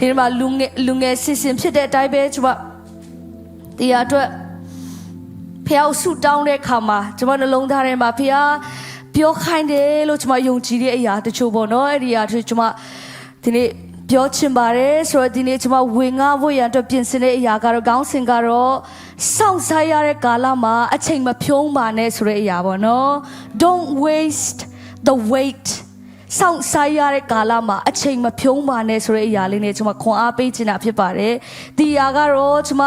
ဒီမှာလူငယ်လူငယ်စင်စင်ဖြစ်တဲ့အတိုင်းပဲကျွန်မတရားအတွက်ဖះကိုဆူတောင်းတဲ့အခါမှာကျွန်မနှလုံးသားထဲမှာဖះပြောခိုင်းတယ်လို့ကျွန်မယုံကြည်တဲ့အရာတချို့ပေါ့နော်အဲ့ဒီအရာတချို့ကျွန်မဒီနေ့ပြောချင်ပါတယ်ဆိုတော့ဒီနေ့ကျွန်မဝင်ငါဖို့ရန်အတွက်ပြင်ဆင်တဲ့အရာကတော့ခေါင်းစဉ်ကတော့စောင့်စားရတဲ့ကာလမှာအချိန်မဖြုံးပါနဲ့ဆိုတဲ့အရာပေါ့နော် don't waste the wait စောင့်စားရတဲ့ကာလမှာအချိန်မဖြုံးပါနဲ့ဆိုတဲ့အရာလေးနဲ့ကျွန်မခွန်အားပေးချင်တာဖြစ်ပါတယ်ဒီအရာကတော့ကျွန်မ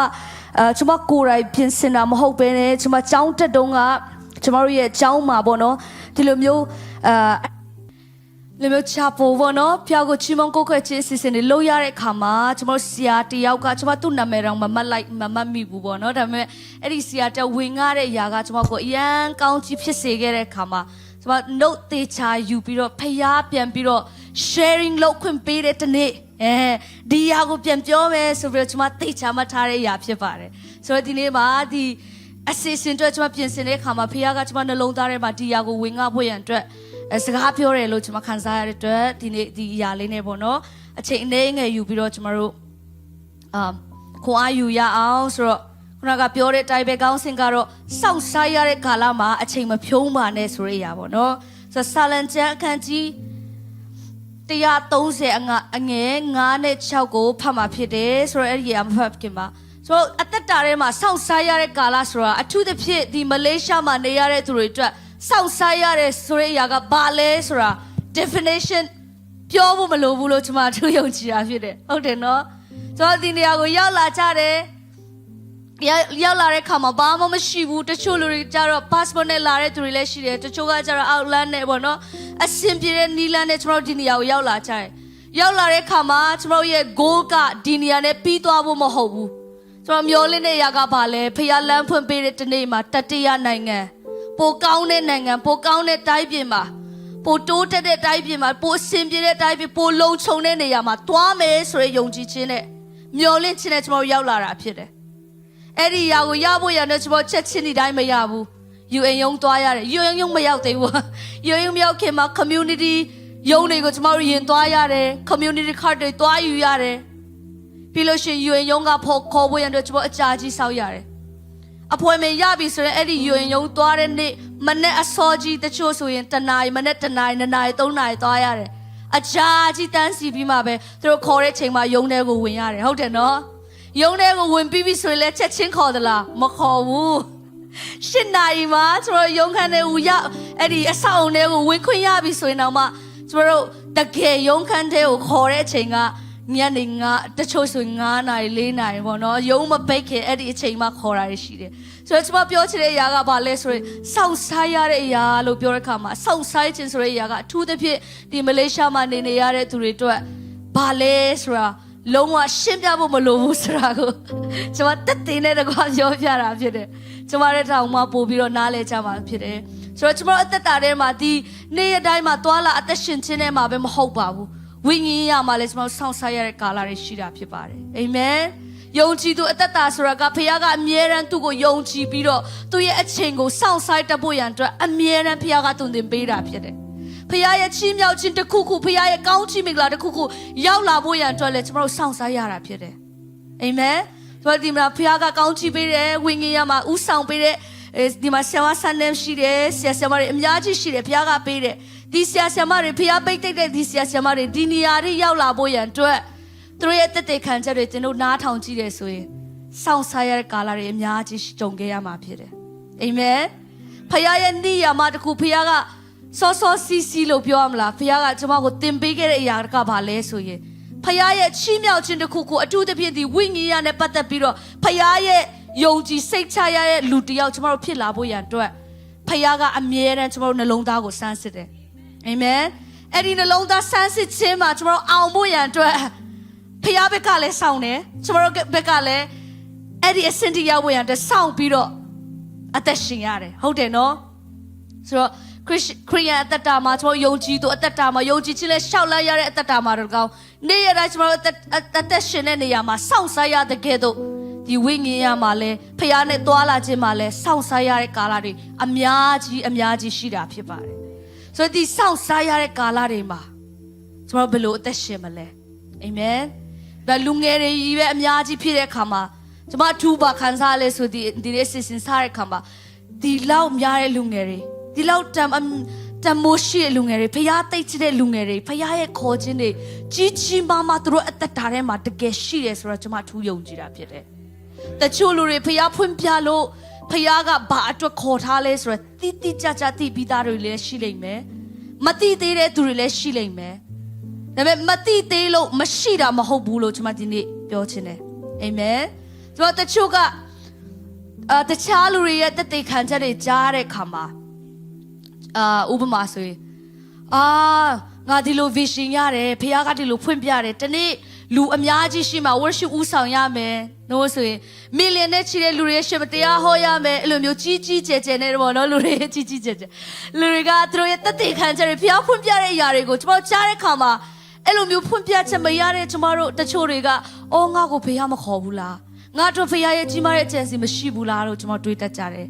အဲကျွန်မကိုယ်တိုင်ပြင်ဆင်တာမဟုတ်ဘဲနဲ့ကျွန်မចောင်းတက်တုံးကကျွန်မတို့ရဲ့ចောင်းမှာပေါ့နော်ဒီလိုမျိုးအာလေမျိုးချာပိုပေါ့နော်ဖျောက်ကိုချီမုံကိုခွဲချင်းစီစဉ်နေလို့ရတဲ့အခါမှာကျွန်တော်ဆရာတယောက်ကကျွန်မသူ့နာမည်တော့မမတ်လိုက်မမတ်မိဘူးပေါ့နော်ဒါပေမဲ့အဲ့ဒီဆရာတက်ဝင်ငှတဲ့အရာကကျွန်မကိုအရန်ကောင်းကြီးဖြစ်စေခဲ့တဲ့အခါမှာ ကျွန်မ note သေးချာယူပြီးတော့ဖျားပြန်ပြီးတော့ sharing လုပ်ခွင့်ပေးတဲ့တနေ့အဲဒီအရာကိုပြန်ပြောမယ်ဆိုပြီးတော့ကျွန်မသေချာမှတ်ထားတဲ့အရာဖြစ်ပါတယ်ဆိုတော့ဒီနေ့မှာဒီအစီအစဉ်အတွက်ကျွန်မပြင်ဆင်တဲ့အခါမှာဖခင်ကကျွန်မနှလုံးသားထဲမှာဒီအရာကိုဝင်ငှဖို့ရန်အတွက်အဲစကားပြောတယ်လို့ကျွန်မခံစားရတဲ့အတွက်ဒီနေ့ဒီအရာလေးနဲ့ပေါ့နော်အချိန်အနည်းငယ်ယူပြီးတော့ကျွန်မတို့အာခွန်အားယူရအောင်ဆိုတော့ ခုနကပြောတဲ့အတိုင်းပဲကောင်းစင်ကတော့စောင့်စားရတဲ့ကာလမှာအချိန်မဖြုံးပါနဲ့ဆိုတဲ့အရာပေါ့နော်ဆိုတော့ဆာလန်ကျမ်းအခန်းကြီး130အငါအငယ်9နဲ့6ကိုဖတ်မှာဖြစ်တယ်ဆိုတော့အဲ့ဒီအရာမဖတ်ခင်ပါဆိုတော့အသက်တာထဲမှာစောင့်စားရတဲ့ကာလဆိုတာအထူးသဖြင့်ဒီမလေးရှားမှာနေရတဲ့သူတွေအတွက်စောင့်စားရတဲ့ဆိုတဲ့အရာကဘာလဲဆိုတာ definition ပြောဖို့မလိုဘူးလို့ကျွန်မတို့ယုံကြည်တာဖြစ်တယ်ဟုတ်တယ်နော်ဆိုတော့ဒီနေရာကိုရောက်လာကြတယ် ရောက်ရောက်လာတဲ့ခါမှာဘာမှမရှိဘူးတချို့လူတွေကြတော့ passport နဲ့လာတဲ့သူတွေလည်းရှိတယ်တချို့ကကြတော့ outland နဲ့ပေါ့နော်အဆင်ပြေတဲ့နီလန်းနဲ့ကျွန်တော်တို့ဒီနေရာကိုရောက်လာကြတယ်ရောက်လာတဲ့ခါမှာကျွန်တော်တို့ရဲ့ goal ကဒီနေရာနဲ့ပြီးသွားဖို့မဟုတ်ဘူးကျွန်တော်မျောလင်းတဲ့ຢာကဘာလဲဖျားလန်းဖွင့်ပေးတဲ့တနေ့မှာတတိယနိုင်ငံပိုကောင်းတဲ့နိုင်ငံပိုကောင်းတဲ့တိုင်းပြည်မှာပိုတိုးတက်တဲ့တိုင်းပြည်မှာပိုအဆင်ပြေတဲ့တိုင်းပြည်ပိုလုံခြုံတဲ့နေရာမှာသွားမယ်ဆိုရယ်ယုံကြည်ခြင်းနဲ့မျှော်လင့်ခြင်းနဲ့ကျွန်တော်ရောက်လာတာဖြစ်တယ်။ အဲ့ဒီຢာကိုရဖို့ရတဲ့ကျွန်တော်ချက်ချင်းဒီတိုင်းမရဘူး။ UN ယုံသွားရတယ်။ UN ယုံမရောက်သေးဘူး။ UN ယုံမရောက်ခင်မှာ community ယုံတွေကိုကျွန်တော်တို့ရင်သွားရတယ်။ community card တွေသွားယူရတယ်။ပြီးလို့ရှိရင် UN ယုံကဖို့ခေါ်ဖို့ရတဲ့ကျွန်တော်အကြာကြီးစောက်ရတယ်။အဖွဲမရပြီဆိုရင်အဲ့ဒီယွင်ယုံသွားတဲ့နေ့မနဲ့အစောကြီးတချို့ဆိုရင်တနာရီမနဲ့တနာရီနှစ်နာရီသုံးနာရီသွားရတယ်အချာကြီးတန်းစီပြီးမှပဲသူတို့ခေါ်တဲ့ချိန်မှာယုံတဲ့ကိုဝင်ရတယ်ဟုတ်တယ်နော် ယုံတဲ့ကိုဝင်ပြီးပြီဆိုရင်လည်းချက်ချင်းခေါ်သလားမခေါ်ဘူးရှစ်နာရီမှာကျွန်တော်ယုံခန်းတဲ့ဦးရအဲ့ဒီအဆောင်တွေကိုဝင်ခွင့်ရပြီဆိုရင်တော့မှကျွန်တော်တို့တကယ်ယုံခန်းတဲ့ကိုခေါ်တဲ့အချိန်ကညနေ9တချို့ဆို9နာရီ4နာရီပေါ့နော်ယုံမပိတ်ခင်အဲ့ဒီအချိန်မှခေါ်တာရှိတယ်ဆိုတော့ကျွန်မပြောချင်တဲ့အရာကဘာလဲဆိုရင်စောင့်စားရတဲ့အရာလို့ပြောတဲ့အခါမှာစောင့်စားခြင်းဆိုတဲ့အရာကအထူးသဖြင့်ဒီမလေးရှားမှာနေနေရတဲ့သူတွေအတွက်ဘာလဲဆိုတာ လုံးဝရှင်းပြဖို့မလိုဘူးဆိုတာကိုကျွန်မတက်တင်တဲ့တကွာပြောပြတာဖြစ်တယ်ကျွန်မရဲ့တောင်မှပို့ပြီးတော့နားလဲကြမှာဖြစ်တယ်ဆိုတော့ကျွန်တော်အသက်တာထဲမှာဒီနေ့ရက်တိုင်းမှာသွာလာအသက်ရှင်ခြင်းထဲမှာပဲမဟုတ်ပါဘူးဝိညာဉ်ရမှာလည်းကျွန်တော်စောင့်စားရတဲ့ကာလတွေရှိတာဖြစ်ပါတယ်အာမင်ယုံကြည်သူအသက်တာဆိုတာကဖခင်ကအမြဲတမ်းသူ့ကိုယုံကြည်ပြီးတော့သူ့ရဲ့အချိန်ကိုစောင့်ဆိုင်တတ်ဖို့ရန်အတွက်အမြဲတမ်းဖခင်ကတုန်တင်ပေးတာဖြစ်တယ်။ ဖခင်ရဲ့ချီးမြှောက်ခြင်းတစ်ခုခုဖခင်ရဲ့ကောင်းချီးမင်္ဂလာတစ်ခုခုရောက်လာဖို့ရန်အတွက်လည်းကျွန်တော်တို့စောင့်ဆိုင်ရတာဖြစ်တယ်။အာမင်။ဆိုတော့ဒီမှာဖခင်ကကောင်းချီးပေးတယ်ဝိညာဉ်ရမှာဥဆောင်ပေးတဲ့အဲဒီမှာဆရာမဆန်နမ်ရှိတယ်ဆရာဆရာမတွေအများကြီးရှိတယ်ဖခင်ကပေးတယ်ဒီဆရာဆရာမတွေဖခင်ပိတ်တိတ်တဲ့ဒီဆရာဆရာမတွေဒီနေရာတွေရောက်လာဖို့ရန်အတွက်သူတို့ရဲ့တက်တဲ့ခံချက်တွေကျွန်တော်နားထောင်ကြည့်တယ်ဆိုရင်စောင့်စားရတဲ့ကာလတွေအများကြီးကြုံခဲ့ရမှာဖြစ်တယ်အာမင်ဖခင်ရဲ့နေရာမှာတခုဖခင်က စောစောစီစီလို့ပြောရမလားဖခင်ကကျွန်မကိုတင်ပေးခဲ့တဲ့အရာကဘာလဲဆိုရင်ဖခင်ရဲ့ချီးမြှောက်ခြင်းတစ်ခုခုအထူးသဖြင့်ဒီဝိညာဉ်ရနဲ့ပတ်သက်ပြီးတော့ဖခင်ရဲ့ယုံကြည်စိတ်ချရတဲ့လူတစ်ယောက်ကျွန်တော်တို့ဖြစ်လာဖို့ရန်အတွက်ဖခင်ကအမြဲတမ်းကျွန်တော်တို့နှလုံးသားကိုစမ်းစစ်တယ်အာမင်အဲ့ဒီနှလုံးသားစမ်းစစ်ခြင်းမှာကျွန်တော်တို့အောင်ဖို့ရန်အတွက်ဖခင်ဘက်ကလည်းစောင့်တယ်ကျွန်တော်တို့ဘက်ကလည်းအဲ့ဒီအစင်တီရောက်ဖို့ရန်အတွက်စောင့်ပြီးတော့အသက်ရှင်ရတယ်ဟုတ်တယ်နော်ဆိုတော့ ခရစ်ခရိယန်အသက်တာမှာကျွန်တော်ယုံကြည်သူအသက်တာမှာယုံကြည်ခြင်းနဲ့ရှောက်လိုက်ရတဲ့အသက်တာမှာတော့ကောင်းနေ့ရက်တိုင်းကျွန်တော်တို့အသက်ရှင်တဲ့နေရာမှာစောင့်စားရတဲ့ကဲ့သို့ဒီဝိညာဉ်ရမှာလဲဖခင်နဲ့တွာလာခြင်းမှာလဲစောင့်စားရတဲ့ကာလတွေအများကြီးအများကြီးရှိတာဖြစ်ပါတယ်ဆိုတော့ဒီစောင့်စားရတဲ့ကာလတွေမှာကျွန်တော်ဘယ်လိုအသက်ရှင်မလဲအာမင်ဒါလူငယ်တွေကြီးပဲအများကြီးဖြစ်တဲ့အခါမှာကျမထူပါခံစားလဲဆိုဒီဒီလေးစစ်စင်စားတဲ့အခါမှာဒီလောက်များတဲ့လူငယ်တွေ ဒီလောက်တမ်အမ်တမ်မိုရှိတဲ့လူငယ်တွေဖရားတိတ်ချတဲ့လူငယ်တွေဖရားရဲ့ခေါ်ခြင်းတွေကြီးကြီးမားမားသူတို့အသက်တာထဲမှာတကယ်ရှိတယ်ဆိုတော့ကျမထူယုံကြည်တာဖြစ်တယ်။တချို့လူတွေဖရားဖွင့်ပြလို့ဖရားကဘာအတွက်ခေါ်ထားလဲဆိုတော့တိတိကျကျသိပြီးသားတွေလည်းရှိလိမ့်မယ်။မသိသေးတဲ့သူတွေလည်းရှိလိမ့်မယ်။ဒါပေမဲ့မတိသေးလို့မရှိတာမဟုတ်ဘူးလို့ကျွန်မဒီနေ့ပြောချင်တယ်အာမင်ကျွန်တော်တချို့ကအာတခြားလူတွေရဲ့တက်တေခံချက်တွေကြားတဲ့ခါမှာ အာဥပမာဆိုရင်အာငါဒီလို vision ရတယ်ဖခင်ကဒီလိုဖွင့်ပြတယ်တနေ့လူအများကြီးရှိမှ worship ဦးဆောင်ရမယ်လို့ဆိုရင် million နဲ့ချီတဲ့လူတွေရှိမတရားဟောရမယ်အဲ့လိုမျိုးကြီးကြီးကျယ်ကျယ်နဲ့ပေါ့နော်လူတွေကြီးကြီးကျယ်ကျယ်လူတွေကသူတို့ရဲ့တက်တေခံချက်တွေဖခင်ဖွင့်ပြတဲ့အရာတွေကိုကျွန်တော်ကြားတဲ့ခါမှာအဲ့လိုမျိုးဖွင့်ပြချက်မရတဲ့ကျမတို့တချို့တွေကအော်ငါ့ကိုဖေရမခေါ်ဘူးလားငါတို့ဖေရရဲ့ကြီးမားတဲ့အကျင့်စီမရှိဘူးလားလို့ကျမတွေးတတ်ကြတယ်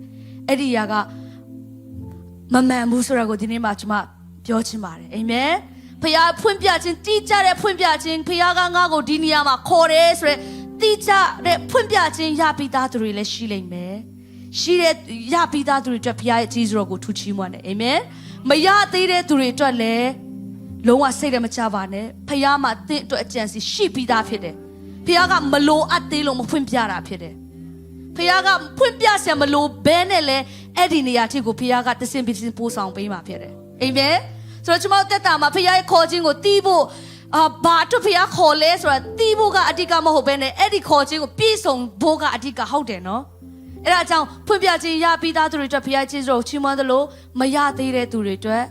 အဲ့ဒီຢာက မမှန်ဘူးဆိုတာကိုဒီနေ့မှကျမပြောချင်ပါတယ်အာမင်ဖေရဖွင့်ပြခြင်းတိကျတဲ့ဖွင့်ပြခြင်းဖေရကငါ့ကိုဒီနေရာမှာခေါ်တယ်ဆိုရက်တိကျတဲ့ဖွင့်ပြခြင်းရပြီးသားသူတွေလည်းရှိလိမ့်မယ်ရှိတဲ့ရပြီးသားသူတွေအတွက်ဖခင်ရဲ့အကြီးစွာကိုထူချီးမွမ်းတယ်အာမင်မရသေးတဲ့သူတွေအတွက်လည်းလုံးဝစိတ်လည်းမချပါနဲ့ဖះမှာတင့်အတွက်အကြံစီရှိပြီးသားဖြစ်တယ်ဖះကမလိုအပ်သေးလို့မဖွင့်ပြတာဖြစ်တယ် ဖះကဖွင့်ပြဆရာမလိုဘဲနဲ့လဲအဲ့ဒီနေရာထိကိုဖះကတစင်ပြီးတစင်ပို့ဆောင်ပေးမှာဖြစ်တယ်အာမင်ဆိုတော့ကျွန်တော်တက်တာမှာဖះရဲ့ခေါ်ခြင်းကိုတီးဖို့အာဘာအတွက်ဖះခေါ်လဲဆိုတာတီးဖို့ကအဓိကမဟုတ်ဘဲနဲ့အဲ့ဒီခေါ်ခြင်းကိုပြည့်စုံဖို့ကအဓိကဟုတ်တယ်နော်အဲ့ဒါကြောင့်ဖွင့်ပြခြင်းရပြီးသားသူတွေအတွက်ဖះကျေးဇူးတော်ချီးမွမ်းသလိုမရသေးတဲ့သူတွေအတွက်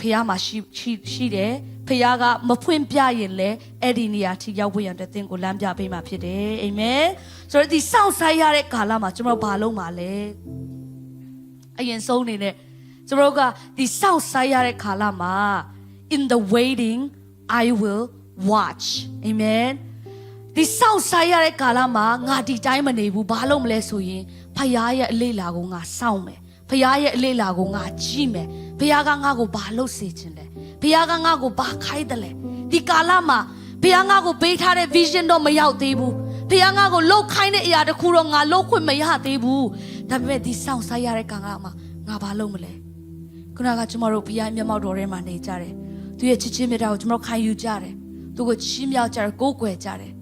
ဖះမှာရှိရှိရှိတယ် ဖះကမဖွင့်ပြရင်လဲအဲ့ဒီနေရာထိရောက်ဖို့ရတဲ့သင်ကိုလမ်းပြပေးမှာဖြစ်တယ်အာမင်ဆိုတော့ဒီစောင့်ဆိုင်ရတဲ့ကာလမှာကျွန်တော်ဘာလုပ်မှာလဲအရင်ဆုံးအနေနဲ့ကျွန်တော်ကဒီစောင့်ဆိုင်ရတဲ့ကာလမှာ in the waiting i will watch amen ဒီစောင့်ဆိုင်ရတဲ့ကာလမှာငါဒီတိုင်းမနေဘူးဘာလို့မလဲဆိုရင်ဖခင်ရဲ့အလေးလာကိုငါစောင့်မယ်ဖခင်ရဲ့အလေးလာကိုငါကြည့်မယ်ဖခင်ကငါကိုဘာလုပ်စေချင်လဲ ဖခင်ကငါကိုဘာခိုင်းတယ်လဲဒီကာလမှာဖခင်ငါကိုပေးထားတဲ့ vision တော့မရောက်သေးဘူးဖခင်ငါကိုလှုပ်ခိုင်းတဲ့အရာတစ်ခုတော့ငါလှုပ်ခွင့်မရသေးဘူးဒါပေမဲ့ဒီစောင့်ဆိုင်ရတဲ့ကာလမှာငါဘာလုပ်မလဲခုနကကျွန်တော်တို့ဖခင်မျက်မှောက်တော်ထဲမှာနေကြတယ်သူရဲ့ချစ်ချင်းမြတ်တာကိုကျွန်တော်ခံယူကြတယ်သူကိုချီးမြှောက်ကြတယ်ကိုးကွယ်ကြတယ်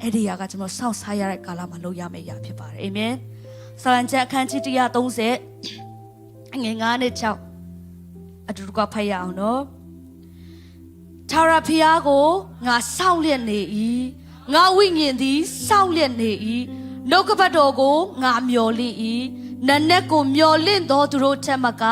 အဲ့ဒီຢာကကျွန်တော်စောင့်စားရတဲ့ကာလမှာလုပ်ရမယ့်ຢာဖြစ်ပါတယ်အာမင်။စာလံချက်အခန်းကြီး130အငယ်9နဲ့6အတူတူကဖတ်ရအောင်နော်။ ထာဝရဘုရားကိုငါစောင့်လျက်နေ၏။ငါဝိညာဉ်သည်စောင့်လျက်နေ၏။နှုတ်ကပတ်တော်ကိုငါမျော်လင့်၏။နတ်နက်ကိုမျော်လင့်သောသူတို့ထက်မက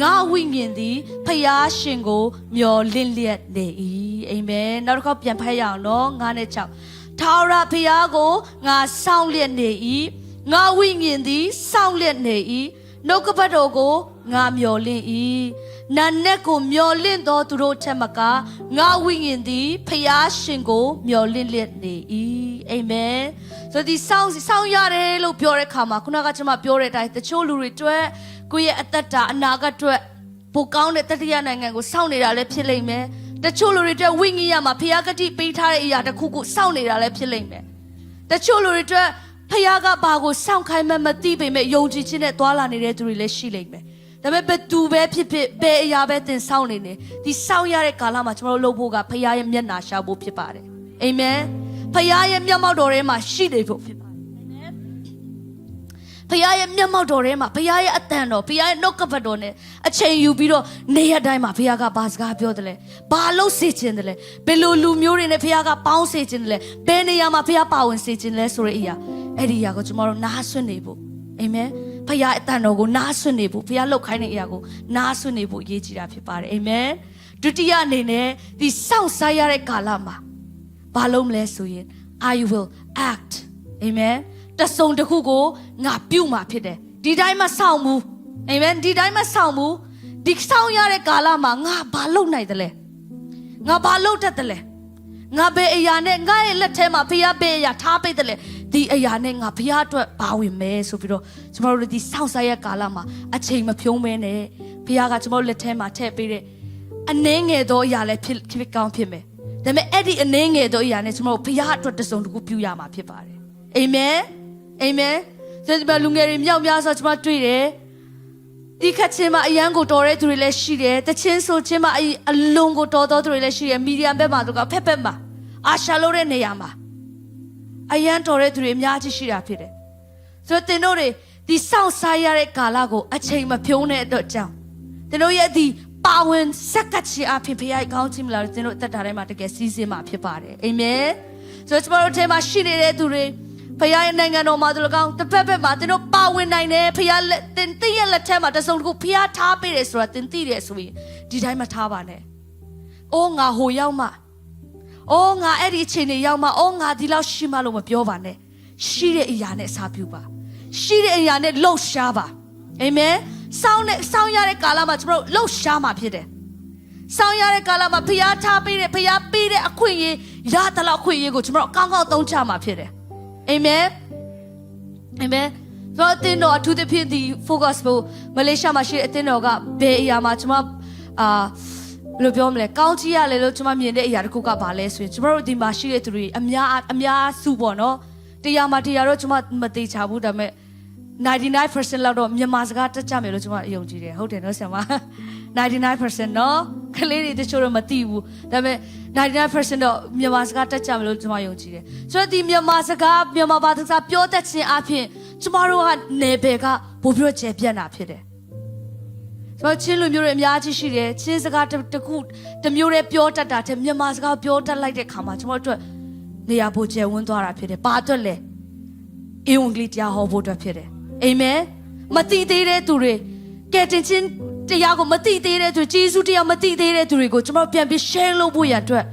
ငါဝိညာဉ်သည်ဖျားရှင်ကိုမျော်လင့်လျက်နေ၏အာမင်နောက်တစ်ခေါက်ပြန်ဖတ်ရအောင်နော်9နဲ့6ထာဝရဘုရားကိုငါစောင့်လျက်နေ၏ငါဝိညာဉ်သည်စောင့်လျက်နေ၏နှုတ်ကပတ်တော်ကိုငါမျော်လင့်၏ နာနက်ကိုမျော်လင့်သောသူတို့ထက်မကငါဝိညာဉ်သည်ဖျားရှင်ကိုမျော်လင့်လျက်နေ၏အာမင်ဆိုတော့ဒီစောင့်စောင့်ရတယ်လို့ပြောတဲ့ခါမှာခုနကကျွန်မပြောတဲ့အတိုင်းတချို့လူတွေတွေ့ကိုယ့်ရဲ့အသက်တာအနာဂတ်အတွက်ပိုကောင်းတဲ့တတိယနိုင်ငံကိုစောင့်နေတာလည်းဖြစ်လိမ့်မယ်တချို့လူတွေအတွက်ဝိညာဉ်ရမှာဖျားကတိပေးထားတဲ့အရာတစ်ခုခုစောင့်နေတာလည်းဖြစ်လိမ့်မယ်တချို့လူတွေအတွက်ဖျားကဘာကိုစောင့်ခိုင်းမှမသိပေမဲ့ယုံကြည်ခြင်းနဲ့သွာလာနေတဲ့သူတွေလည်းရှိလိမ့်မယ် ဒါပေမဲ့ဘယ်သူပဲဖြစ်ဖြစ်ဘယ်အရာပဲသင်စောင့်နေနေဒီစောင့်ရတဲ့ကာလမှာကျွန်တော်တို့လုပ်ဖို့ကဖျားရဲ့မျက်နာရှာဖို့ဖြစ်ပါတယ်အာမင်ဖျားရဲ့မျက်မှောက်တော်ထဲမှာရှိနေဖို့ဖြစ်ပါတယ်ဖခင်ရဲ့မျက်မှောက်တော်ထဲမှာဖခင်ရဲ့အတန်တော်ဖခင်ရဲ့နှုတ်ကပတ်တော်နဲ့အချိန်ယူပြီးတော့နေရတိုင်းမှာဖခင်ကဘာစကားပြောတယ်လဲဘာလို့စေခြင်းတယ်လဲဘယ်လိုလူမျိုးတွေနဲ့ဖခင်ကပေါင်းစေခြင်းတယ်လဲဘယ်နေရာမှာဖခင်ပါဝင်စေခြင်းလဲဆိုတဲ့အရာအဲ့ဒီအရာကိုကျွန်တော်တို့နားဆွနေဖို့အာမင် ဖခင်အတန်တော်ကိုနားဆွနေဖို့ဖခင်လှုပ်ခိုင်းတဲ့အရာကိုနားဆွနေဖို့အရေးကြီးတာဖြစ်ပါတယ်အာမင်ဒုတိယအနေနဲ့ဒီစောင့်စားရတဲ့ကာလမှာဘာလို့မလဲဆိုရင် I will act amen တဆုံတစ်ခုကိုငါပြုတ်မှာဖြစ်တယ်ဒီတိုင်းမဆောင်ဘူး amen ဒီတိုင်းမဆောင်ဘူးဒီဆောင်ရတဲ့ကာလမှာငါဘာလုပ်နိုင်တယ်လဲငါဘာလုပ်တတ်တယ်လဲငါဘယ်အရာနဲ့ငါရဲ့လက်ထဲမှာဖះဘယ်အရာထားပိတ်တယ်လဲ ဒီအရာနဲ့ငါဖះအတွက်ဘာဝင်မဲဆိုပြီးတော့ကျမတို့ဒီစောင့်ဆိုင်ရကာလမှာအချိန်မဖြုံးမဲနဲ့ဖះကကျမတို့လက်ထဲမှာထည့်ပေးတဲ့အနှဲငယ်သောအရာလည်းဖြစ်ဖြစ်ကောင်းဖြစ်မယ်တဒါပေမဲ့အဲ့ဒီအနေငယ်တော့အရာနဲ့ကျွန်တော်တို့ဖခင်အတွက်တစ်စုံတစ်ခုပြုရမှာဖြစ်ပါတယ်အာမင်အာမင်ဆိုတော့လူငယ်တွေမြောက်များဆိုကျွန်မတွေ့တယ်ဒီခတ်ချင်းမှာအရန်ကိုတော်တဲ့သူတွေလည်းရှိတယ်တချင်းဆိုချင်းမှာအအလွန်ကိုတော်တော်သူတွေလည်းရှိတယ်မီဒီယာဘက်မှာတော့ဖက်ဖက်မှာအာရှာလို့တဲ့နေရာမှာ အရန်တော်တဲ့သူတွေအများကြီးရှိတာဖြစ်တယ်ဆိုတော့တင်တို့တွေဒီစောင့်စားရတဲ့ကာလကိုအချိန်မဖြုံးတဲ့အတွက်ကြောင့်တင်တို့ရဲ့ဒီပါဝင်စက္ကချီအဖြစ်ဖခင်ကောင်းချီးမလားတင်တို့အသက်တာထဲမှာတကယ်စီးစင်းမှာဖြစ်ပါတယ်အာမင်ဆိုတော့ကျွန်တော်တို့ထဲမှာရှိနေတဲ့သူတွေဖခင်ရဲ့နိုင်ငံတော်မှာတို့ကောင်းတစ်ဖက်ဖက်မှာတင်တို့ပါဝင်နိုင်တယ်ဖခင်လက်တင်တည့်ရဲ့လက်ထက်မှာတစုံတစ်ခုဖခင်ထားပေးတယ်ဆိုတာတင်သိတယ်ဆိုရင်ဒီတိုင်းမထားပါနဲ့အိုးငါဟိုရောက်မှ အိုးငါအဲ့ဒီအချိန်တွေရောက်မှအိုးငါဒီလောက်ရှိမှလို့မပြောပါနဲ့ရှိတဲ့အရာနဲ့အစားပြုပါရှိတဲ့အရာနဲ့လှုပ်ရှားပါအာမင်စောင်းနဲ့စောင်းရတဲ့ကာလမှာကျွန်တော်တို့လှုပ်ရှားမှာဖြစ်တယ်ဆောင်ရတဲ့ကာလမှာဖျားထားပေးတယ်ဖျားပေးတဲ့အခွင့်အရေးရတဲ့လောက်အခွင့်အရေးကိုကျွန်တော်တို့အကောင်းကောင်းသုံးချမှာဖြစ်တယ်အာမင်အာမင်ဆိုတော့အတင်းတော်အထူးသဖြင့်ဒီ focus ဖို့မလေးရှားမှာရှိတဲ့အတင်းတော်ကဘယ်အရာမှာကျွန်မအာ ဘယ်လိုပြောမလဲကောင်းကြီးရလေလို့ကျွန်မမြင်တဲ့အရာတစ်ခုကဘာလဲဆိုရင်ကျွန်တော်တို့ဒီမှာရှိတဲ့သူတွေအများအများစုပေါ့နော်တရားမှာတရားတော့ကျွန်မမသိချဘူးဒါပေမဲ့99%လောက်တော့မြန်မာစကားတက်ကြမယ်လို့ကျွန်မယုံကြည်တယ်ဟုတ်တယ်နော်ဆရာမ99%နော်ကလေးတွေတချို့တော့မသိဘူးဒါပေမဲ့99%တော့မြန်မာစကားတက်ကြမယ်လို့ကျွန်မယုံကြည်တယ်ဆိုတော့ဒီမြန်မာစကားမြန်မာဘာသာစကားပြောတတ်ခြင်းအပြင်ကျွန်မတို့ကနေဘယ်ကပို့ပြီးတော့ကျေပြတ်တာဖြစ်တယ် ဆိုတော့ချင်းလူမျိုးတွေအများကြီးရှိတယ်ချင်းစကားတစ်တစ်ခုတစ်မျိုးတည်းပြောတတ်တာတဲ့မြန်မာစကားပြောတတ်လိုက်တဲ့ခါမှာကျွန်တော်တို့အတွက်နေရာပိုကျယ်ဝန်းသွားတာဖြစ်တယ်ဘာအတွက်လဲအင်္ဂလိပ်တရားဟောဖို့အတွက်ဖြစ်တယ်အာမင်မတိသေးတဲ့သူတွေကဲတင်ချင်းတရားကိုမတိသေးတဲ့သူဂျေစုတရားမတိသေးတဲ့သူတွေကိုကျွန်တော်ပြန်ပြီး share လုပ်ဖို့ရအတွက်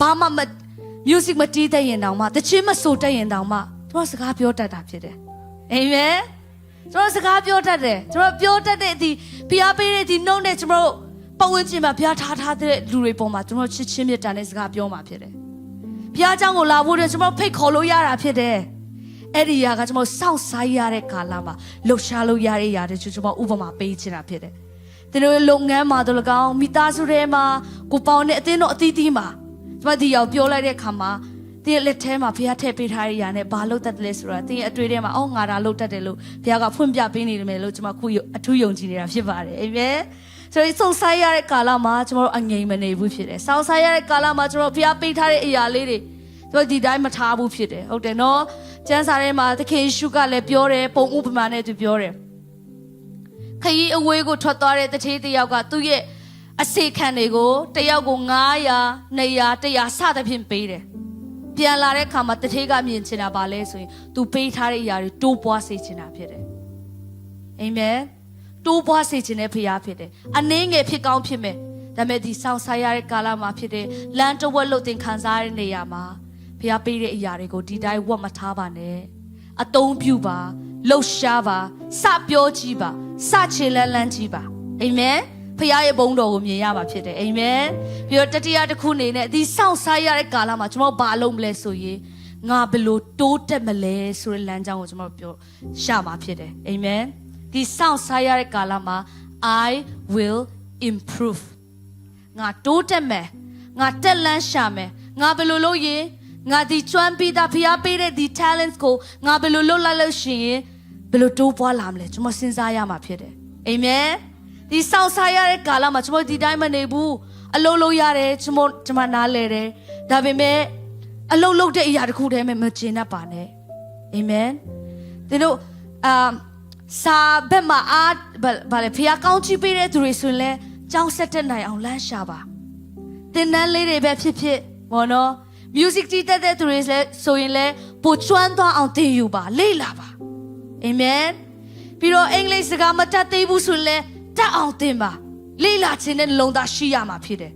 ဘာမှမ music မတီးတဲ့ရင်တောင်မှတချင်းမဆိုတဲ့ရင်တောင်မှကျွန်တော်စကားပြောတတ်တာဖြစ်တယ်အာမင် ကျွန်တော်စကားပြောတတ်တယ်ကျွန်တော်ပြောတတ်တဲ့ဒီဖျားပေးတဲ့ဒီနှုတ်နဲ့ကျွန်တော်ပတ်ဝန်းကျင်မှာဖျားထားထားတဲ့လူတွေပေါ်မှာကျွန်တော်ချစ်ချင်းမြတ်တာနဲ့စကားပြောမှာဖြစ်တယ်ဖျားเจ้าကိုလာဖို့တဲ့ကျွန်တော်ဖိတ်ခေါ်လို့ရတာဖြစ်တယ်အဲ့ဒီຢာကကျွန်တော်စောင့်ဆိုင်ရတဲ့ကာလမှာလှုပ်ရှားလို့ရတဲ့ຢာတွေကျွန်တော်ဥပမာပေးချင်တာဖြစ်တယ်။ကျွန်တော်ရဲ့လုပ်ငန်းမှာတို့လကောင်မိသားစုထဲမှာကိုပေါင်းတဲ့အသင်းတော်အသီးသီးမှာကျွန်မဒီရောက်ပြောလိုက်တဲ့အခါမှာ တင်းရဲ့လက်ထဲမှာဖះထည့်ပေးထားတဲ့ຢာနဲ့ဘာလို့တတ်တယ်လဲဆိုတာတင်းရဲ့အတွေ့ထဲမှာအော်ငါဒါလို့တတ်တယ်လို့ဖះကဖွင့်ပြပေးနေတယ်မယ်လို့ကျွန်မခုအထူးယုံကြည်နေတာဖြစ်ပါတယ်အာမင်။ဆိုတော့စုံဆိုင်ရတဲ့ကာလမှာကျွန်တော်တို့အငြိမ်မနေဘူးဖြစ်တယ်။စောင့်ဆိုင်ရတဲ့ကာလမှာကျွန်တော်ဖះပေးထားတဲ့အရာလေးတွေတို့ဒီတိုင်းမထားဘူးဖြစ်တယ်ဟုတ်တယ်နော်ကျမ်းစာထဲမှာသခင်ယေရှုကလည်းပြောတယ်ပုံဥပမာနဲ့သူပြောတယ်ခရီးအဝေးကိုထွက်သွားတဲ့တထေးတစ်ယောက်ကသူ့ရဲ့အစေခံတွေကိုတယောက်ကို900 200 100စသဖြင့်ပေးတယ် ပြန်လာတဲ့ခါမှာတထေးကမြင်ချင်တာပါလဲဆိုရင်သူပေးထားတဲ့အရာတွေတိုးပွားစေချင်တာဖြစ်တယ်အာမင်တိုးပွားစေချင်တဲ့ဖခင်ဖြစ်တယ်အနည်းငယ်ဖြစ်ကောင်းဖြစ်မယ်ဒါပေမဲ့ဒီဆောင်ဆိုင်ရတဲ့ကာလမှာဖြစ်တဲ့လမ်းတဝက်လို့သင်ခံစားရတဲ့နေရာမှာဖျားပေးတဲ့အရာတွေကိုဒီတိုင်းဝတ်မထားပါနဲ့အတုံးပြုပါလှုပ်ရှားပါစပြောကြည့်ပါစချေလန်းလန်းကြည့်ပါအာမင် ဖျားရဲ့ဘုန်းတော်ကိုမြင်ရမှာဖြစ်တယ်အာမင်ပြီးတော့တတိယတစ်ခုအနေနဲ့ဒီစောင့်စားရတဲ့ကာလမှာကျွန်တော်ဘာလုပ်မလဲဆိုရင်ငါဘယ်လိုတိုးတက်မလဲဆိုတဲ့လမ်းကြောင်းကိုကျွန်တော်ပြောရှာမှာဖြစ်တယ်အာမင်ဒီစောင့်စားရတဲ့ကာလမှာ I will improve ငါတိုးတက်မယ်ငါတက်လန်းရှာမယ်ငါဘယ်လိုလုပ်ရင်ငါဒီကျွမ်းပြီးသားဖျားပေးတဲ့ဒီ talents ကိုငါဘယ်လိုလုပ်လိုက်လို့ရှိရင်ဘယ်လိုတိုးပွားလာမလဲကျွန်မစဉ်းစားရမှာဖြစ်တယ်အာမင် ဒီစောင့်စားရတဲ့ကာလမှာကျွန်မဒီတိုင်းမနေဘူးအလုံးလုံးရတယ်ကျွန်မကျွန်မနားလဲတယ်ဒါပေမဲ့အလုံးလုံးတဲ့အရာတစ်ခုတည်းမှမကျင်တတ်ပါနဲ့အာမင်ဒီတို့အာစာဘက်မှာအားဗာလေဖျားကောင်းချီးပေးတဲ့သူတွေဆိုရင်လဲကြောင်းဆက်တက်နိုင်အောင်လမ်းရှာပါသင်တန်းလေးတွေပဲဖြစ်ဖြစ်ဘောနော် music တီးတက်တဲ့သူတွေလည်းဆိုရင်လည်းပိုချွမ်းသွားအောင်သင်ယူပါလေ့လာပါအာမင်ပြီးတော့အင်္ဂလိပ်စကားမတတ်သေးဘူးဆိုရင်လည်း တတ်အောင်သင်ပါလေ့လာခြင်းနဲ့လုံသားရှိရမှာဖြစ်တယ်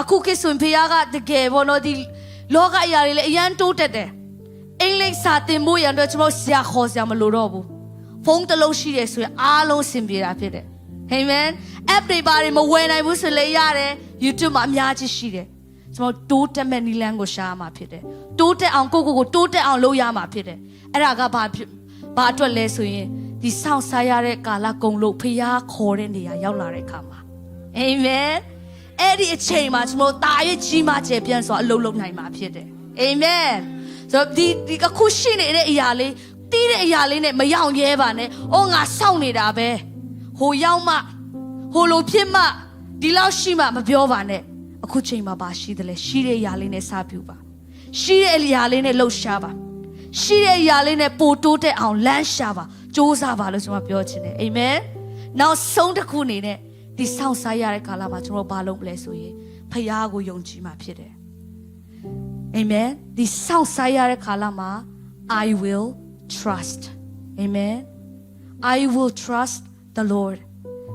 အခုခေတ်ဆိုရင်ဖေကတကယ်ဘောနော်ဒီလောကအရာတွေလည်းအရန်တိုးတက်တယ်အင်္ဂလိပ်စာသင်ဖို့ရန်အတွက်ကျွန်တော်ဆရာခေါ်ဆရာမလိုတော့ဘူးဖုန်းတစ်လုံးရှိတယ်ဆိုရင်အားလုံးအဆင်ပြေတာဖြစ်တယ်အာမင် app တွေပါတွေမဝယ်နိုင်ဘူးဆိုလည်းရတယ် YouTube မှာအများကြီးရှိတယ်ကျွန်တော်တိုးတက်မဲ့နီလန်းကိုရှားမှာဖြစ်တယ်တိုးတက်အောင်ကိုကိုကိုတိုးတက်အောင်လုပ်ရမှာဖြစ်တယ်အဲ့ဒါကဘာဖြစ်ဘာအတွက်လဲဆိုရင် ဒီစောင့်စားရတဲ့ကာလကုံလို့ဖျားခေါ်တဲ့နေရာရောက်လာတဲ့အခါမှာအာမင်အဲ့ဒီအချိန်မှာကျွန်တော်တို့တာ၍ကြီးမားကျယ်ပြန့်စွာအလုံးလုံးနိုင်မှာဖြစ်တယ်အာမင်ဆိုတော့ဒီဒီအခုရှိနေတဲ့အရာလေးတီးတဲ့အရာလေးနဲ့မရောက်ရဲပါနဲ့။အော်ငါစောင့်နေတာပဲ။ဟိုရောက်မှဟိုလိုဖြစ်မှဒီလောက်ရှိမှမပြောပါနဲ့။အခုချိန်မှာပါရှိတယ်လေရှိတဲ့အရာလေးနဲ့စပြူပါ။ရှိတဲ့အရာလေးနဲ့လှုပ်ရှားပါ။ရှိတဲ့အရာလေးနဲ့ပိုတိုးတက်အောင်လမ်းရှာပါ။ စူးစမ်းပါလို့ကျွန်တော်ပြောချင်တယ်။အာမင်။နောက်ဆုံးတစ်ခုအနေနဲ့ဒီစောင့်စားရတဲ့ကာလမှာကျွန်တော်ဘာလုပ်မလဲဆိုရင်ဖခင်ကိုယုံကြည်မှဖြစ်တယ်။ Amen ဒီစောင့်စားရတဲ့ခါလာမှာ I will trust Amen I will trust the Lord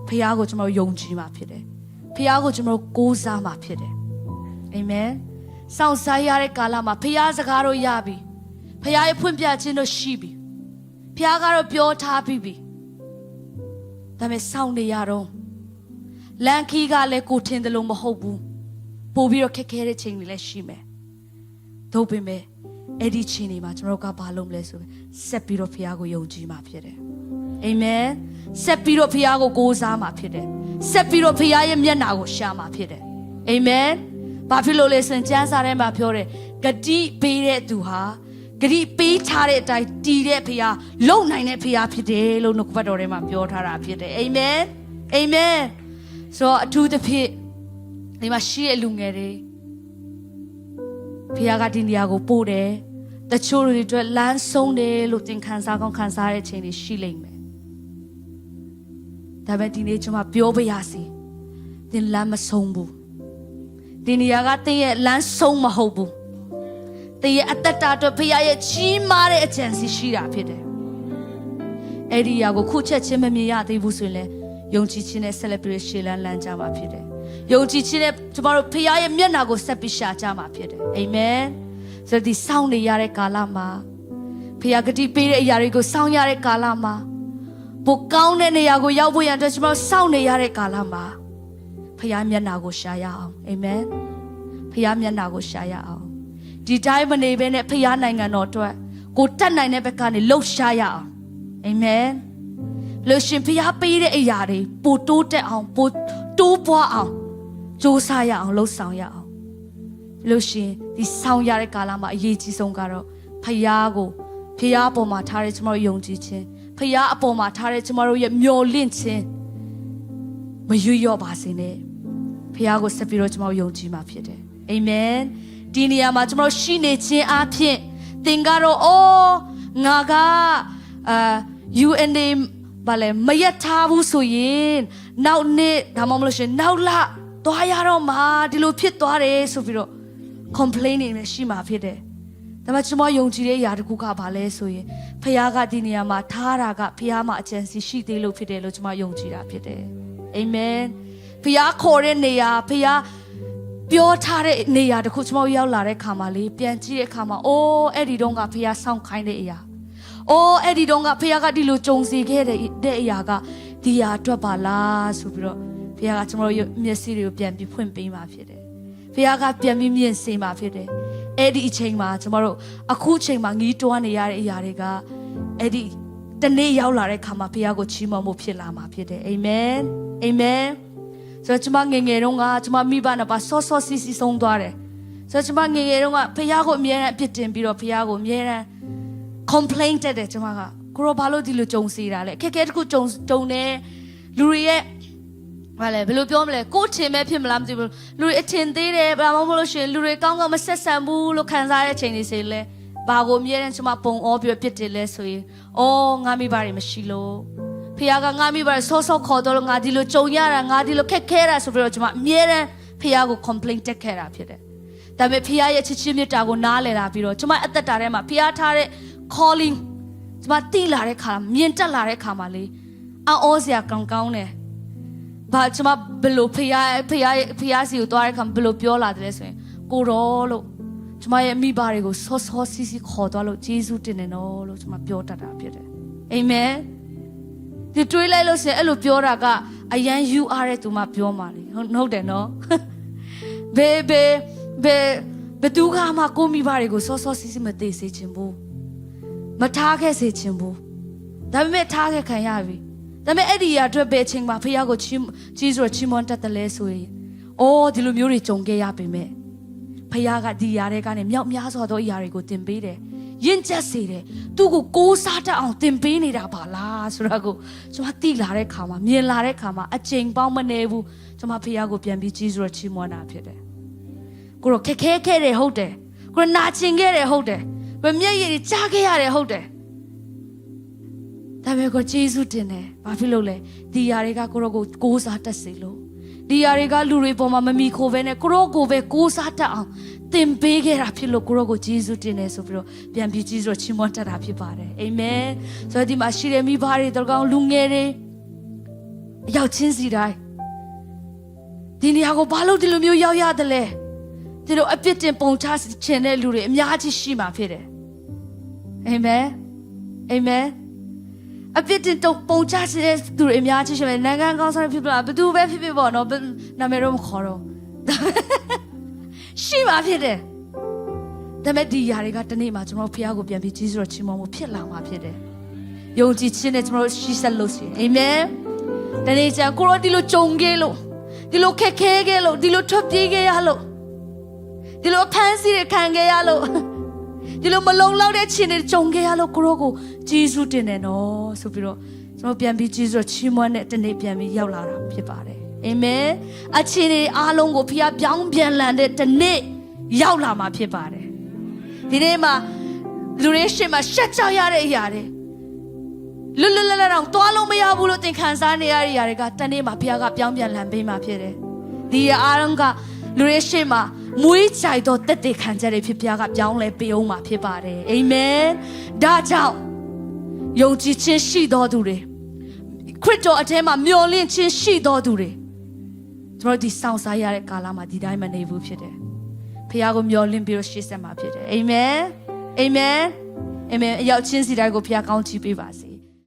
ဖခင်ကိုကျွန်တော်ယုံကြည်မှာဖြစ်တယ်ဖခင်ကိုကျွန်တော်ကိုးစားမှာဖြစ်တယ် Amen စောင့်စားရတဲ့ကာလမှာဖခင်စကားတော့ရပြီဖခင်ရဲ့ဖွင့်ပြခြင်းတော့ရှိပြီ ဖခင်ကတော့ပြောထားပြီးပြီဒါပေမဲ့စောင့်နေရတော့လန်ခီကလည်းကိုထင်တယ်လို့မဟုတ်ဘူးပို့ပြီးတော့ခက်ခဲတဲ့ချိန်တွေလည်းရှိမယ်တို့ပင်ပဲအဲ့ဒီချိန်တွေမှာကျွန်တော်တို့ကဘာလုပ်မလဲဆိုရင်ဆက်ပြီးတော့ဖခင်ကိုယုံကြည်မှာဖြစ်တယ်အာမင်ဆက်ပြီးတော့ဖခင်ကိုကိုးစားမှာဖြစ်တယ်ဆက်ပြီးတော့ဖခင်ရဲ့မျက်နာကိုရှာမှာဖြစ်တယ်အာမင်ဘာဖြစ်လို့လဲဆိုရင်ကျမ်းစာထဲမှာပြောတယ်ဂတိပေးတဲ့သူဟာ ဂတိပေးထားတဲ့အတိုင်းတည်တဲ့ဖခင်လုံနိုင်တဲ့ဖခင်ဖြစ်တယ်လို့နှုတ်ကပတ်တော်ထဲမှာပြောထားတာဖြစ်တယ်အာမင်အာမင်ဆိုတော့အထူးသဖြင့်ဒီမှာရှိတဲ့လူငယ်တွေဖခင်ကဒီနေရာကိုပို့တယ်တချို့တွေအတွက်လမ်းဆုံးတယ်လို့သင်ခံစားကောင်းခံစားရတဲ့ချိန်တွေရှိလိမ့်မယ်ဒါပေမဲ့ဒီနေ့ကျွန်မပြောပြရစီသင်လမ်းမဆုံးဘူးဒီနေရာကသင်ရဲ့လမ်းဆုံးမဟုတ်ဘူး သင်ရဲ့အသက်တာအတွက်ဖခင်ရဲ့ကြီးမားတဲ့အကြံစီရှိတာဖြစ်တယ်အဲ့ဒီအရာကိုခုချက်ချင်းမမြင်ရသေးဘူးဆိုရင်လည်းယုံကြည်ခြင်းနဲ့ celebration လမ်းလမ်းကြမှာဖြစ်တယ်။ယုံကြည်ခြင်းနဲ့ကျမတို့ဖခင်ရဲ့မျက်နာကိုဆက်ပြီးရှာကြမှာဖြစ်တယ်။အာမင်။ဆိုတော့ဒီစောင့်နေရတဲ့ကာလမှာဖခင်ဂတိပေးတဲ့အရာတွေကိုစောင့်ရတဲ့ကာလမှာပိုကောင်းတဲ့နေရာကိုရောက်ဖို့ရန်အတွက်ကျမတို့စောင့်နေရတဲ့ကာလမှာဖခင်မျက်နာကိုရှာရအောင်။အာမင်။ဖခင်မျက်နာကိုရှာရအောင်။ ဒီတိုင်းမနေဘဲနဲ့ဖခင်နိုင်ငံတော်အတွက်ကိုတတ်နိုင်တဲ့ဘက်ကနေလှုပ်ရှားရအောင်။အာမင်။လို့ရှင်ဖျားပေးတဲ့အရာတွေပိုတိုးတက်အောင်ပိုတိုးပွားအောင်စူးစမ်းရအောင်လှုပ်ဆောင်ရအောင်လို့ရှင်ဒီဆောင်ရတဲ့ကာလမှာအရေးကြီးဆုံးကတော့ဖျားကိုဖျားအပေါ်မှာထားတဲ့ကျမတို့ယုံကြည်ခြင်းဖျားအပေါ်မှာထားတဲ့ကျမတို့ရဲ့မျှော်လင့်ခြင်းမရွရွပါစေနဲ့ဖျားကိုဆက်ပြီးတော့ကျမတို့ယုံကြည်မှာဖြစ်တယ်အာမင် ဒီနေရာမှာကျမတို့ရှိနေခြင်းအပြင်သင်ကတော့အော်ငါကအာ UNA ဘာလဲမရထားဘူးဆိုရင်နောက်နေ့ဒါမှမဟုတ်လို့ရှရင်နောက်လသွားရတော့မှာဒီလိုဖြစ်သွားတယ်ဆိုပြီးတော့ complain နေနေရှိမှာဖြစ်တယ်။ဒါပေမဲ့ကျွန်မယုံကြည်တဲ့အရာတစ်ခုကဘာလဲဆိုရင်ဖခင်ကဒီနေရာမှာထားတာကဖခင်မှာအကြံစီရှိသေးလို့ဖြစ်တယ်လို့ကျွန်မယုံကြည်တာဖြစ်တယ်။အာမင်။ဖခင်ခေါ်တဲ့နေရာဖခင် ပြောထားတဲ့နေရာတစ်ခုကျွန်မရောက်လာတဲ့ခါမှာလေပြန်ကြည့်တဲ့ခါမှာအိုးအဲ့ဒီတော့ကဖခင်စောင့်ခိုင်းတဲ့အရာ ။အိုးအဲ့ဒီတော့ကဖခင်ကဒီလိုကြုံစီခဲ့တဲ့တဲ့အရာကဒီဟာအတွက်ပါလားဆိုပြီးတော့ဖခင်ကကျွန်တော်တို့မျက်စိတွေကိုပြန်ပြီးဖွင့်ပေးมาဖြစ်တယ်။ဖခင်ကပြန်ပြီးမြင်စေมาဖြစ်တယ်။အဲ့ဒီအချိန်မှာကျွန်တော်တို့အခုအချိန်မှာငီးတွားနေရတဲ့အရာတွေကအဲ့ဒီတနေ့ရောက်လာတဲ့ခါမှာဖခင်ကိုချီးမွမ်းမှုဖြစ်လာမှာဖြစ်တယ်။အာမင်။အာမင်။ ဆိုတော့ကျွန်မငယ်ငယ်တုန်းကကျွန်မမိဘနဲ့ပါဆော့ဆော့စီစီဆုံးသွားတယ်။ဆိုတော့ကျွန်မငယ်ငယ်တုန်းကဖခင်ကိုအမြဲတမ်းအပြစ်တင်ပြီးတော့ဖခင်ကိုအမြဲတမ်း complain တက်တယ်ကျွန်မကကိုရောဘာလို့ဒီလိုကြုံစီတာလဲအခက်အခဲတစ်ခုကြုံကြုံနေလူတွေရဲ့ဘာလဲဘယ်လိုပြောမလဲကိုယ်ထင်မဲ့ဖြစ်မလားမသိဘူးလူတွေအထင်သေးတယ်ဘာမှမဟုတ်လို့ရှိရင်လူတွေကောင်းကောင်းမဆက်ဆံဘူးလို့ခံစားရတဲ့ချိန်တွေစီလဲဘာကိုအမြဲတမ်းကျွန်မပုံအောပြီးတော့ပြစ်တယ်လဲဆိုရင်အော်ငါမိဘတွေမရှိလို့ ဖခင်ကငါမိဘတွေဆော့ဆော့ခေါ်တော့လို့ငါဒီလိုကြုံရတာငါဒီလိုခက်ခဲတာဆိုပြီးတော့ကျွန်မအမြဲတမ်းဖခင်ကို complain တက်ခဲ့တာဖြစ်တယ်ဒါပေမဲ့ဖခင်ရဲ့ချစ်ချင်းမြတ်တာကိုနားလည်လာပြီးတော့ကျွန်မအသက်တာထဲမှာဖခင်ထားတဲ့ calling ကျမတိလာတဲ့ခါမြင်တက်လာတဲ့ခါမှာလေအော်စရာကောင်းကောင်းတယ်။ဘာကျမဘယ်လိုဖျားဖျားဖျားစီကိုသွားတဲ့ခါဘယ်လိုပြောလာတယ်လဲဆိုရင်ကိုတော်လို့ကျမရဲ့မိဘတွေကိုဆော့ဆော့စီစီခေါ်သွားလို့ဂျေဇုတင်တယ်နော်လို့ကျမပြောတတ်တာဖြစ်တယ်။အာမင်။ ဒီတွေးလိုက်လို့ဆိုရင်အဲ့လိုပြောတာကအရန်ယူအားတဲ့သူမှပြောမှလေဟုတ်ဟုတ်တယ်နော်။ဘေဘေဘေဘသူကမှကိုမိဘတွေကိုဆော့ဆော့စီစီမသေးစေချင်ဘူး။မထားခဲ့စေချင်ဘူးဒါပေမဲ့ထားခဲ့ခံရပြီဒါပေမဲ့အဲ့ဒီအရာအတွက်ပဲချိန်မှာဖះကိုချီးကြီးဆိုချီးမွမ်းတတ်တယ်လဲဆိုရင်အော်ဒီလိုမျိုးတွေကြုံခဲ့ရပေမဲ့ဖခင်ကဒီຢာတွေကနေမြောက်များစွာသောຢာတွေကိုတင်ပေးတယ်။ ယဉ်ကျက်စေတယ်။သူ့ကိုကိုးစားတတ်အောင်တင်ပေးနေတာပါလားဆိုတော့ကိုကျွန်မသိလာတဲ့ခါမှာမြင်လာတဲ့ခါမှာအချိန်ပေါင်းမနေဘူးကျွန်မဖခင်ကိုပြန်ပြီးကြီးစွာချီးမွမ်းတာဖြစ်တယ်။ကိုတော့ခက်ခဲခဲ့တယ်ဟုတ်တယ်။ကိုတော့နာကျင်ခဲ့တယ်ဟုတ်တယ်။ကိုမျက်ရည်တွေကြားခဲ့ရတယ်ဟုတ်တယ်။ဒါပေမဲ့ကိုကျေးဇူးတင်တယ်။ဘာဖြစ်လို့လဲ။ဒီຢာတွေကကိုတော့ကိုကိုးစားတတ်စေလို့ ဒီຢာတွေကလူတွေပေါ်မှာမမီခိုးပဲနဲ့ကိုတော့ကိုပဲကိုးစားတတ်အောင်သင်ပေးခဲ့တာဖြစ်လို့ကိုတော့ကိုကျေးဇူးတင်တယ်ဆိုပြီးတော့ပြန်ပြီးကျေးဇူးတော်ချီးမွမ်းတတ်တာဖြစ်ပါတယ်။အာမင်။ဆိုတော့ဒီမှာရှိတဲ့မိဘတွေတော်ကောင်လူငယ်တွေအရောက်ချင်းစီတိုင်းဒီနေရာကိုဘာလို့ဒီလိုမျိုးရောက်ရတယ်လဲ။ဒီလိုအပြစ်တင်ပုံချခြင်းတဲ့လူတွေအများကြီးရှိမှာဖြစ်တယ်။အာမင်။အာမင်။ အပြစ်တင်တုံပုံချတဲ့သူတွေအများကြီးရှိမယ်နိုင်ငံကောင်းဆောင်ဖြစ်ပါဘယ်သူပဲဖြစ်ဖြစ်ပေါ့နော်ဘယ်နာမည်တော့မခေါ်တော့ရှိပါဖြစ်တယ်ဒါပေမဲ့ဒီຢာတွေကတနေ့မှကျွန်တော်ဖះကိုပြန်ပြီးကြီးစွာချီးမွမ်းမှုဖြစ်လာမှာဖြစ်တယ်ယုံကြည်ခြင်းနဲ့ကျွန်တော်ရှိဆက်လို့ရှိရင်အာမင်တနေ့ကျကိုရောဒီလိုကြုံခဲ့လို့ဒီလိုခက်ခဲခဲ့လို့ဒီလိုထွက်ပြေးခဲ့ရလို့ဒီလိုဖမ်းဆီးရခံခဲ့ရလို့ ဒီလိုမလုံလောက်တဲ့ခြေနဲ့ကြုံခဲ့ရလို့ကိုရောကိုဂျေဇုတင်တယ်နော်ဆိုပြီးတော့ကျွန်တော်ပြန်ပြီးဂျေဇုချီးမွမ်းတဲ့တနေ့ပြန်ပြီးရောက်လာတာဖြစ်ပါတယ်အာမင်အခြေအနေအားလုံးကိုဖခင်ပြောင်းပြန်လန်တဲ့တနေ့ရောက်လာမှာဖြစ်ပါတယ်ဒီနေ့မှာလူတွေရှေ့မှာရှက်ကြောက်ရတဲ့အရာတွေလွတ်လွတ်လပ်လပ်တော့သွားလို့မရဘူးလို့သင်ခံစားနေရတဲ့အရာတွေကတနေ့မှာဖခင်ကပြောင်းပြန်လန်ပေးမှာဖြစ်တယ်ဒီအားလုံးကလူတွေရှေ့မှာ မွေးကြိုက်သောတက်တဲ့ခံချက်တွေဖြစ်ဖခင်ကပြောင်းလဲပေးအောင်မှာဖြစ်ပါတယ်အာမင်ဒါကြောင့်ယုံကြည်ခြင်းရှိသောသူတွေခရစ်တော်အထဲမှာမျှော်လင့်ခြင်းရှိသောသူတွေကျွန်တော်ဒီစောင့်စားရတဲ့ကာလမှာဒီတိုင်းမနေဘူးဖြစ်တယ်ဖခင်ကိုမျှော်လင့်ပြီးတော့ရှေ့ဆက်မှာဖြစ်တယ်အာမင်အာမင်အာမင်အရောက်ချင်းစီတိုင်းကိုဖခင်ကောင်းချီးပေးပါစေ